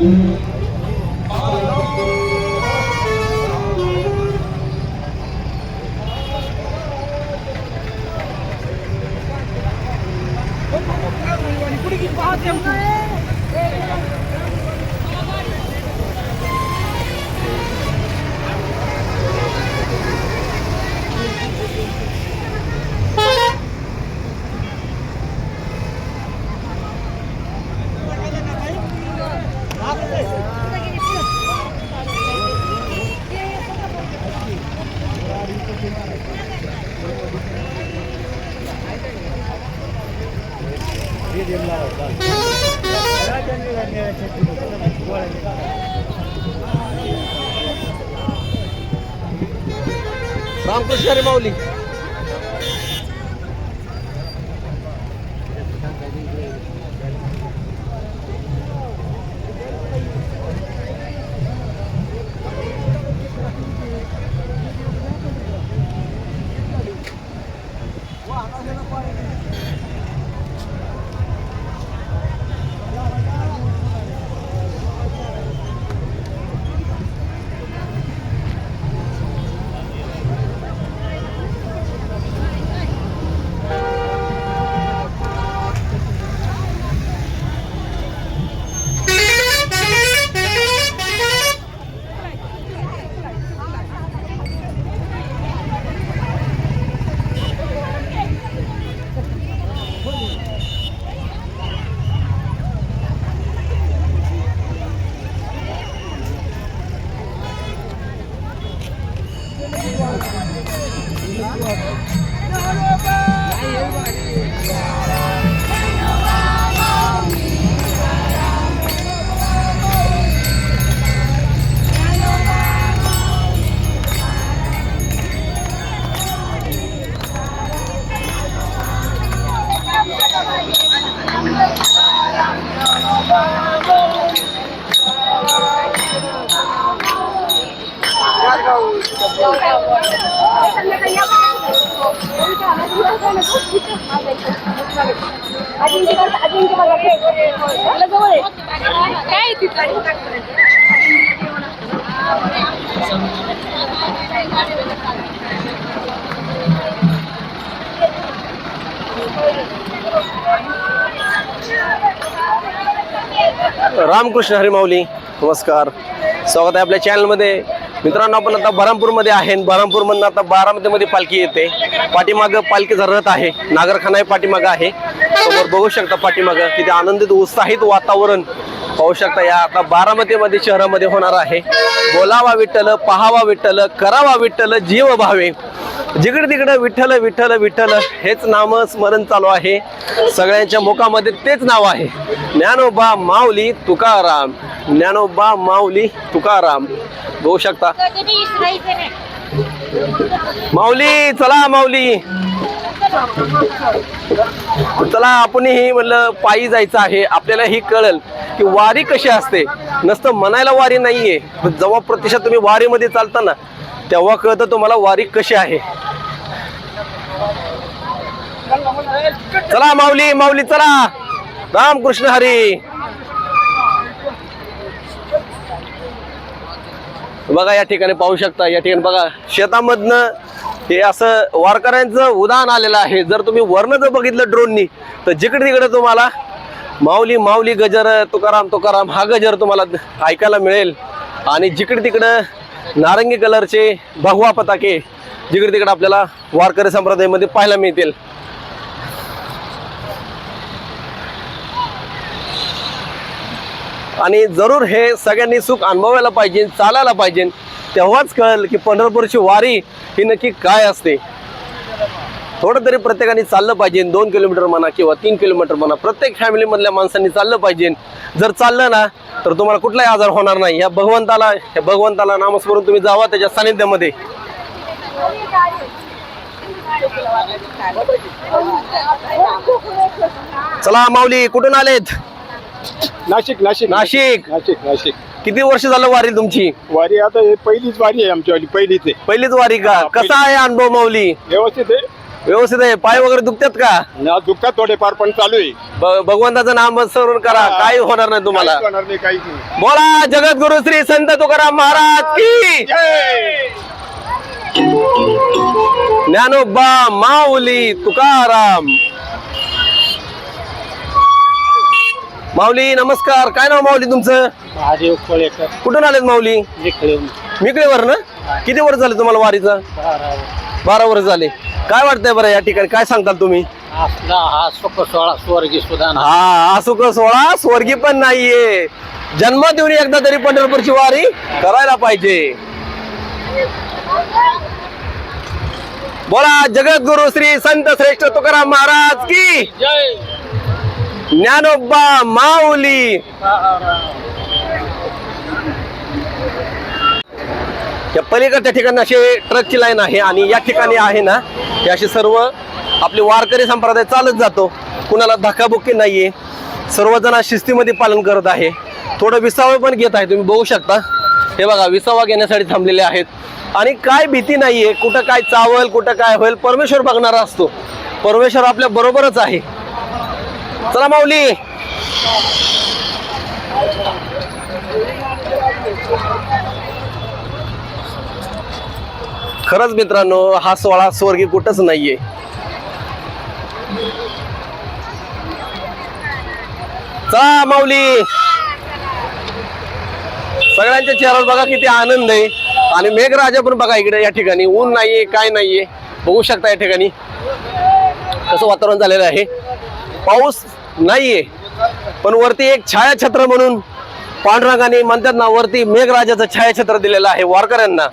रामकृष्ण हरी माऊली. रामकृष्ण हरिमाऊली नमस्कार. स्वागत आहे आपल्या चॅनलमध्ये मित्रांनो आपण आता बरामपूरमध्ये आहे बरामपूरमधून आता बारामतीमध्ये पालखी येते. पाठीमागं पालखीचा रथ आहे. नागरखाना पाठीमागं आहे. समोर बघू शकता पाठीमागं. किती आनंदित उत्साहित वातावरण पाहू शकता या आता बारामतीमध्ये शहरामध्ये होणार आहे. बोलावा विठ्ठल पहावा विठ्ठल करावा विठ्ठल जीव भावे. जिकडे तिकडे विठ्ठल विठ्ठल विठ्ठल हेच नाम स्मरण चालू आहे. सगळ्यांच्या मुखामध्ये तेच नाव आहे. ज्ञानोबा माऊली तुकाराम. ज्ञानोबा माऊली तुकाराम. बघू शकता. माऊली चला माऊली. चला आपणही म्हणलं पायी जायचं आहे. आपल्याला ही कळल की वारी कशी असते. नसतं म्हणायला वारी नाहीये. जेव्हा प्रत्यक्षात तुम्ही वारीमध्ये चालता ना तेव्हा कळतं तुम्हाला वारी कशी आहे. चला माऊली माऊली चला. रामकृष्ण हरी. बघा या ठिकाणी पाहू शकता. या ठिकाणी बघा शेतामधनं हे असं वारकऱ्यांचं उदाहरण आलेलं आहे. जर तुम्ही वर्ण जर बघितलं ड्रोननी तर जिकडे तिकडे तुम्हाला माऊली माऊली गजर तुकाराम तुकाराम हा गजर तुम्हाला ऐकायला मिळेल. आणि जिकडे तिकडं नारंगी कलरचे भगवा पताके जिकडे तिकडे आपल्याला वारकरी संप्रदायामध्ये पाहायला मिळतील. आणि जरूर हे सगळ्यांनी सुख अनुभवायला पाहिजे चालायला पाहिजे. तेव्हाच कळेल की पंढरपूरची वारी ही नक्की काय असते. थोडं तरी प्रत्येकाने चाललं पाहिजे दोन किलोमीटर म्हणा किंवा तीन किलोमीटर म्हणा प्रत्येक फॅमिलीमधल्या माणसांनी चाललं पाहिजे. जर चाललं ना तर तुम्हाला कुठलाही आजार होणार नाही. या भगवंताला या भगवंताला नामस्मरून तुम्ही जावा त्याच्या सानिध्यामध्ये. चला माऊली कुठून आलेत? नाशिक नाशिक नाशिक. नाशिक नाशिक. किती वर्ष झालं वारी तुमची? वारी आता हे पहिलीच वारी आहे आमच्यावाली पहिलीच आहे. पहिलीच वारी का? हा, कसा आहे अनुभव माऊली? व्यवस्थित आहे. व्यवस्थित आहे. पाय वगैरे दुखतात का? ना दुःखात थोडेफार पण चालू आहे. भ- भगवंताचं नाम स्मरण करा. हा. काही होणार नाही तुम्हाला. काहीच होणार नाही काहीच नाही. बोला जगद्गुरु श्री संत तुकाराम महाराज की! जय! ज्ञानोबा माऊली तुकाराम. माऊली नमस्कार. काय नाव माऊली तुमचं? महादेव कोळेकर. कुठून आलेत माऊली? निखळे मिकळेवर ना? किती वर्ष झाले तुम्हाला वारीचं? बारा वर्ष झाले. काय वाटतंय बरं या ठिकाणी? काय सांगताल तुम्ही? असला हा सुख सोळा स्वर्गी सुद्धा हा असुक सोळा स्वर्गी पण नाहीये. जन्म देऊन एकदा तरी पंढरपूरची वारी करायला पाहिजे. बोला जगद्गुरु श्री संत श्रेष्ठ तुकाराम महाराज की जय. ज्ञानोबा माऊली. या पलीकडच्या ठिकाणी असे ट्रकची लाईन आहे आणि या ठिकाणी आहे ना हे असे सर्व आपले वारकरी संप्रदाय चालत जातो. कुणाला धक्काबुक्की नाहीये. सर्वजण शिस्तीमध्ये पालन करत आहे. थोडं विसावं पण घेत आहे तुम्ही बघू शकता. हे बघा विसावा घेण्यासाठी थांबलेले आहेत. आणि काय भीती नाहीये कुठं काय चावल कुठं काय होईल परमेश्वर बघणारा असतो. परमेश्वर आपल्या बरोबरच आहे. चला माऊली. खरंच मित्रांनो हा सोहळा स्वर्गी कुठंच नाहीये. चला माऊली. सगळ्यांच्या चेहऱ्यावर बघा किती आनंद आहे. आणि मेघराजा पण बघा इकडे या ठिकाणी. ऊन नाहीये काय नाहीये. बघू शकता या ठिकाणी कसं वातावरण झालेलं आहे. पाऊस नाहीये. पण वरती एक छायाछत्र म्हणून पांडुरंगाने म्हणतात ना वरती मेघराजाचं छायाछत्र दिलेलं आहे वारकऱ्यांना.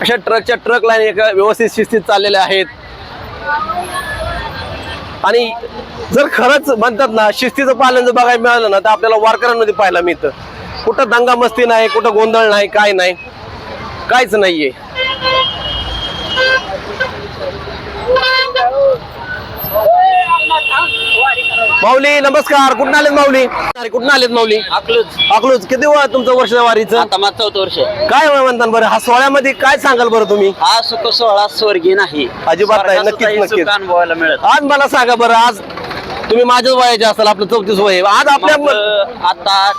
अशा ट्रकच्या ट्रक लाईन एका व्यवस्थित शिस्तीत चाललेल्या आहेत. आणि जर खरंच म्हणतात ना शिस्तीचं पालन जर बघायला मिळालं ना तर आपल्याला वारकऱ्यांमध्ये पाहायला मिळतं. कुठं दंगा मस्ती नाही कुठं गोंधळ नाही काय नाही. काहीच नाहीये. माऊली नमस्कार. कुठून आलेत माऊली? अरे कुठून आलेत माऊली? अकलूज. अकलूज. किती व तुमचं वर्ष वारीचं? आता माझं चौथं वर्ष. काय म्हणतात बरं? हा सोहळ्यामध्ये काय सांगाल बरं तुम्ही? हा सुख सोहळा स्वर्गीय नाही. अजिबात नाही, नक्कीच, नक्कीच. सुख अनुभवायला मिळत आज मला सांगा बरं आज तुम्ही माझ्याच वयाचे असाल आपलं चौतीस वय. आहे. आज आपल्या आता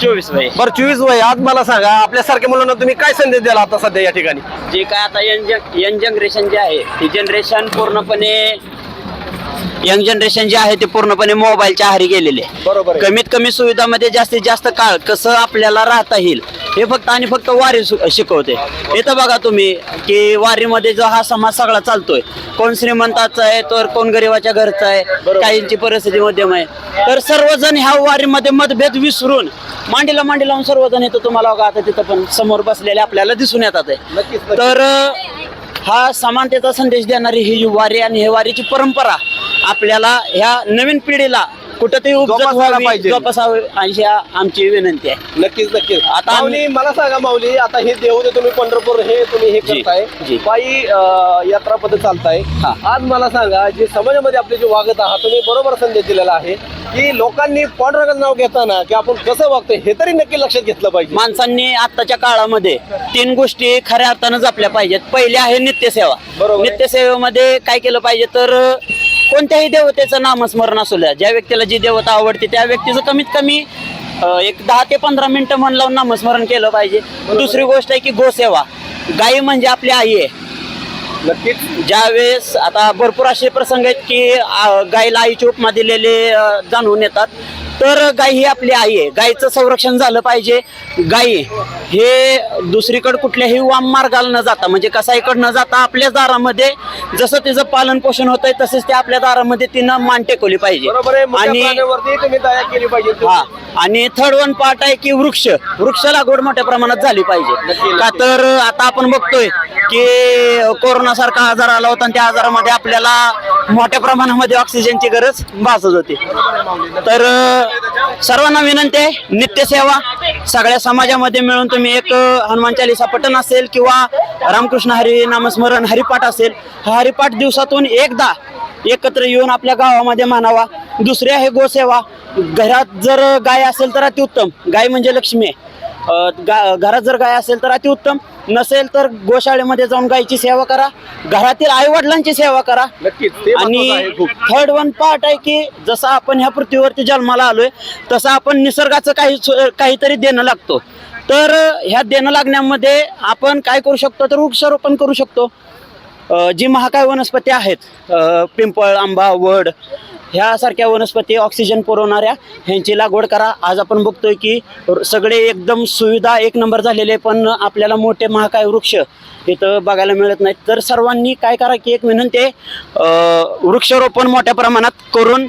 चोवीस वय बरं चोवीस वय आज मला सांगा आपल्यासारख्या मुलांना तुम्ही काय संदेश द्याल आता सध्या या ठिकाणी जे काय आता यंग यंग जनरेशन जे आहे ती जनरेशन पूर्णपणे यंग जनरेशन जे आहे ते पूर्णपणे मोबाईलच्या आहारी गेलेले. बरोबर आहे. कमीत कमी सुविधामध्ये जास्तीत जास्त काळ कसं आपल्याला राहता येईल हे फक्त आणि फक्त वारी शिकवते. इथं बघा तुम्ही की वारीमध्ये जो हा समाज सगळा चालतोय. कोण श्रीमंताचा आहे तर कोण गरिबाच्या घरचा आहे काहींची परिस्थिती मध्यम आहे. तर सर्वजण ह्या वारीमध्ये मतभेद विसरून मांडीला मांडी लावून सर्वजण येतो तुम्हाला बघा आता तिथं पण समोर बसलेले आपल्याला दिसून येतात. आहे. तर हा समानतेचा संदेश देणारी ही वारी आणि हे वारीची परंपरा आपल्याला ह्या नवीन पिढीला उपजत जोपासायला व्हावी पाहिजे. जोपासावी अशी आमची विनंती आहे नक्कीच नक्कीच आता आता माऊली मला सांगा माऊली आता हे देव तुम्ही पंढरपूर हे तुम्ही हे जी, करताय जी. पायी अं, यात्रा पद्धत चालताय हा. आज मला सांगा जे समाजामध्ये आपले जे वागत आहात तुम्ही बरोबर संदेश दिलेला आहे की लोकांनी पांडुरंगाचं नाव घेताना की आपण कसं वागतोय हे तरी नक्की लक्षात घेतलं पाहिजे माणसांनी आत्ताच्या काळामध्ये तीन गोष्टी खऱ्या अर्थानं जपल्या पाहिजेत पहिली आहे नित्यसेवा बरोबर आहे. नित्यसेवेमध्ये काय केलं पाहिजे तर कोणत्याही देवतेचं नामस्मरण असू द्या ज्या व्यक्तीला जी देवता आवडते त्या व्यक्तीचं कमीत कमी एक दहा ते पंधरा मिनिटं मन लावून नामस्मरण केलं पाहिजे. दुसरी गोष्ट आहे की गोसेवा. गाई म्हणजे आपली आई आहे. नक्कीच. ज्यावेळेस आता भरपूर असे प्रसंग आहेत की गायीला आईची उपमा दिलेले जाणून येतात. तर गाय ही आपली आई आहे. गायीचं संरक्षण झालं पाहिजे. गायी हे दुसरीकडे कुठल्याही वाम मार्गाला न जाता म्हणजे कसाईकडे न जाता आपल्याच दारामध्ये जसं तिचं पालन पोषण होतंय तसंच ते आपल्या दारामध्ये तिनं मान टेकवली पाहिजे. आहे. आणि हा. आणि थर्ड वन पार्ट आहे की वृक्ष. वृक्ष लागवड मोठ्या प्रमाणात झाली पाहिजे. का तर आता आपण बघतोय की कोरोना सारखा आजार आला होता आणि त्या आजारामध्ये आपल्याला मोठ्या प्रमाणामध्ये ऑक्सिजनची गरज भासत होती. तर सर्वांना विनंती आहे नित्यसेवा सगळ्या समाजामध्ये मिळून तुम्ही एक हनुमान चालिसा पठण असेल किंवा रामकृष्ण हरी नामस्मरण हरिपाठ असेल हा हरिपाठ दिवसातून एकदा एकत्र येऊन आपल्या गावामध्ये मानावा. दुसरी आहे गोसेवा. घरात जर गाय असेल तर अतिउत्तम. गाय म्हणजे लक्ष्मी आहे. घरात जर गाय असेल तर अतिउत्तम. नसेल तर गोशाळेमध्ये जाऊन गायची सेवा करा. घरातील आई वडिलांची सेवा करा. आणि थर्ड वन पार्ट आहे की जसं आपण ह्या पृथ्वीवरती जन्माला आलोय तसं आपण निसर्गाचं काही काहीतरी देणं लागतो. तर ह्या देणं लागण्यामध्ये आपण काय करू शकतो तर वृक्षारोपण करू शकतो. जी महाकाय वनस्पती आहेत पिंपळ आंबा वड ह्यासारख्या वनस्पती ऑक्सिजन पुरवणाऱ्या ह्यांची लागवड करा. आज आपण बघतोय की सगळे एकदम सुविधा एक नंबर झालेले पण आपल्याला मोठे महाकाय वृक्ष इथं बघायला मिळत नाहीत. तर सर्वांनी काय करा की एक विनंती आहे वृक्षारोपण मोठ्या प्रमाणात करून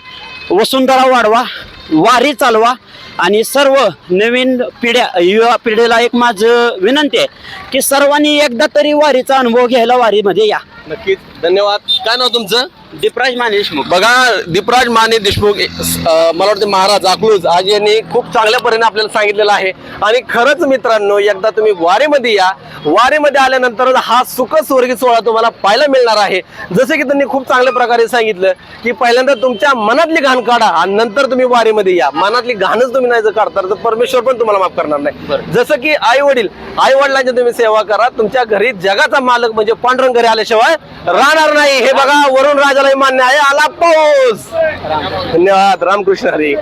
वसुंधरा वाढवा वारी चालवा आणि सर्व नवीन पिढ्या युवा पिढीला एक माझं विनंती आहे की सर्वांनी एकदा तरी वारीचा अनुभव घ्यायला वारीमध्ये या. नक्कीच. धन्यवाद. काय नाव तुमचं? दीपराज माने देशमुख. बघा दीपराज माने देशमुख अं, मला वाटतं महाराज अकलूज आज यांनी खूप चांगल्या परीने आपल्याला सांगितलेलं आहे. आणि खरंच मित्रांनो एकदा तुम्ही वारीमध्ये या. वारीमध्ये आल्यानंतर हा सुख स्वर्गी सोहळा तुम्हाला पाहायला मिळणार आहे. जसं की त्यांनी खूप चांगल्या प्रकारे सांगितलं की पहिल्यांदा तुमच्या मनातली घाण काढा आणि नंतर तुम्ही वारीमध्ये या. मनातली घाणच तुम्ही नाही जर काढता तर परमेश्वर पण तुम्हाला माफ करणार नाही. जसं की आई वडील आई वडिलांची तुम्ही सेवा करा. तुमच्या घरी जगाचा मालक म्हणजे पांडुरंग घरी आल्याशिवाय राहणार नाही. हे बघा वरुण राजालाही मान्य आहे. आला पाऊस. धन्यवाद. रामकृष्ण हरी.